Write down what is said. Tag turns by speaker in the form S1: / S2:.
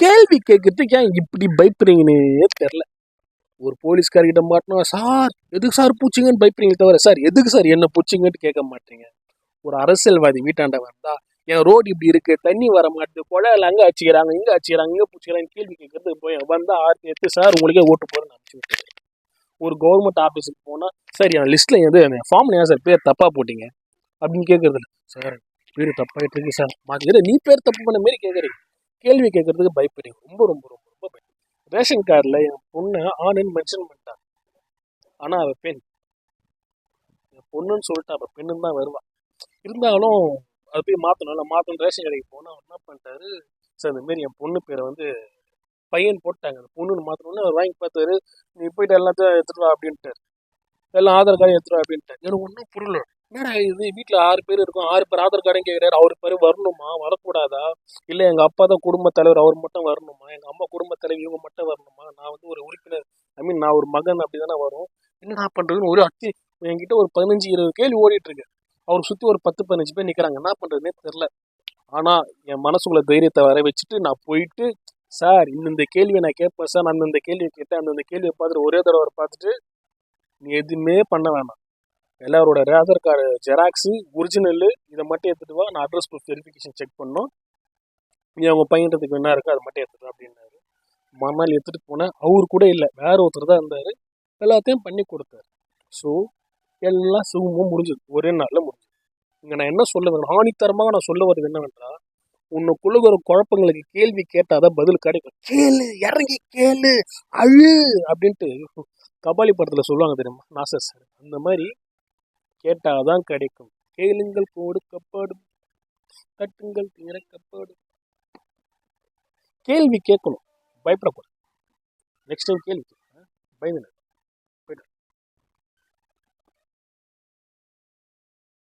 S1: கேள்வி கேட்கறதுக்கு ஏன் இப்படி பயப்படுறீங்கன்னே தெரில ஒரு போலீஸ்கார்கிட்ட மாட்டினா சார் எதுக்கு சார் பூச்சிங்கன்னு பயப்படுறீங்க தவிர சார் எதுக்கு சார் என்ன பூச்சிங்கன்ட்டு கேட்க மாட்டீங்க. ஒரு அரசியல்வாதி வீட்டாண்ட வந்தா என் ரோடு இப்படி இருக்கு தண்ணி வர மாட்டேது குழாயில் அங்கே அடிச்சுக்கிறாங்க இங்கே அடிச்சுக்கிறாங்க இங்கே பூச்சிக்கிறாங்க கேள்வி கேட்கறதுக்கு போய் வந்தா ஆர்த்தி எடுத்து சார் உங்களுக்கே ஓட்டு போறேன்னு அனுப்பிச்சு விட்டுரு ஒரு கவர்மெண்ட் ஆஃபீஸுக்கு போனால் சார் என் லிஸ்ட்டில் எது என் ஃபார்மில் ஏன் சார் பேர் தப்பாக போட்டீங்க? அப்படின்னு கேட்கறது சார் பேர் தப்பாயிட்டு இருக்கு சார். மாற்றி நீ பேர் தப்பு பண்ண மாரி கேட்குறீங்க. கேள்வி கேட்கறதுக்கு பயப்படுறீங்க. ரொம்ப ரொம்ப ரொம்ப ரொம்ப பயப்படுறீங்க ரேஷன் கார்டில் என் பொண்ணை ஆணுன்னு மென்ஷன் பண்ணிட்டான் ஆனால் அவள் பெண். என் பொண்ணுன்னு சொல்லிட்டு அவள் பெண்ணுன்னு தான் வருவான் இருந்தாலும் அது போய் மாற்றணும் இல்லை மாற்றணும் ரேஷன் கடைக்கு போனால் அவர் என்ன பண்ணிட்டாரு? சார் இந்த மாரி என் பொண்ணு பேரை வந்து பையன் போட்டாங்க. அந்த பொண்ணுன்னு மாற்றணும்னு அவர் வாங்கி பார்த்தாரு. நீ போயிட்டு எல்லாத்தையும் எடுத்துருவா வா அப்படின்ட்டார். எல்லாம் ஆதார் கார்டு எடுத்துகிட்டு வா அப்படின்ட்டார். எனக்கு ஒன்றும் புரியல. என்னடா இது? வீட்டில் ஆறு பேர் இருக்கும். ஆறு பேர் ஆதார் கார்டையும் கேட்குறாரு அவர் பேர் வரணுமா? வரக்கூடாதா? இல்லை எங்கள் அப்பா தான் குடும்ப தலைவர். அவர் மட்டும் வரணுமா? எங்கள் அம்மா குடும்ப தலைவர் இவங்க மட்டும் வரணுமா? நான் வந்து ஒரு உறுப்பினர். ஐ மீன் நான் ஒரு மகன் அப்படி தானே வரும். என்னடா பண்ணுறதுன்னு ஒரு அத்தி என்கிட்ட ஒரு பதினஞ்சு இருபது கேள்வி ஓடிட்டுருக்கு. அவர் சுற்றி ஒரு பத்து பதினஞ்சு பேர் நிற்கிறாங்க என்ன பண்ணுறதுனே தெரில ஆனால் என் மனசுக்குள்ள தைரியத்தை வர வச்சுட்டு நான் போயிட்டு சார் இந்தந்த கேள்வியை நான் கேட்பேன். சார் நான் அந்தந்த கேள்வியை கேட்டேன். அந்தந்த கேள்வியை பார்த்துட்டு ஒரே தடவை பார்த்துட்டு நீ எதுவுமே பண்ண வேணாம். எல்லாரோட ஆதார் கார்டு ஜெராக்ஸு ஒரிஜினலு இதை மட்டும் எடுத்துகிட்டு வா. நான் அட்ரஸ் ப்ரூஃப் வெரிஃபிகேஷன் செக் பண்ணோம் நீ அவங்க பையன்றதுக்கு என்ன இருக்கோ அதை மட்டும் எடுத்துகிட்டு அப்படின்னாரு. மறுநாள் எடுத்துகிட்டு போனேன். அவர் கூட இல்லை. வேற ஒருத்தர் தான் இருந்தார். எல்லாத்தையும் பண்ணி கொடுத்தாரு. ஸோ எல்லாம் சுகமும் முடிஞ்சது. ஒரே நாளில் முடிஞ்சது. இங்கே நான் என்ன சொல்ல வரேன்? ஆணித்தரமாக நான் சொல்ல வருது என்னவென்றால் உன்னுக்குள்ள ஒரு குழப்பங்களுக்கு கேள்வி கேட்டாதான் பதில் கிடைக்கும். கேளு இறங்கி கேளு அழு அப்படின்ட்டு கபாலி படத்தில் சொல்லுவாங்க தெரியுமா? நாசர் சார். அந்த மாதிரி கேட்டாதான் கிடைக்கும். கேளுங்கள் கொடுக்கப்படும் கட்டுங்கள் திறக்கப்படும். கேள்வி கேட்கணும். பயப்படக்கூடாது. நெக்ஸ்ட் டைம் கேள்வி கேட்க பயந்து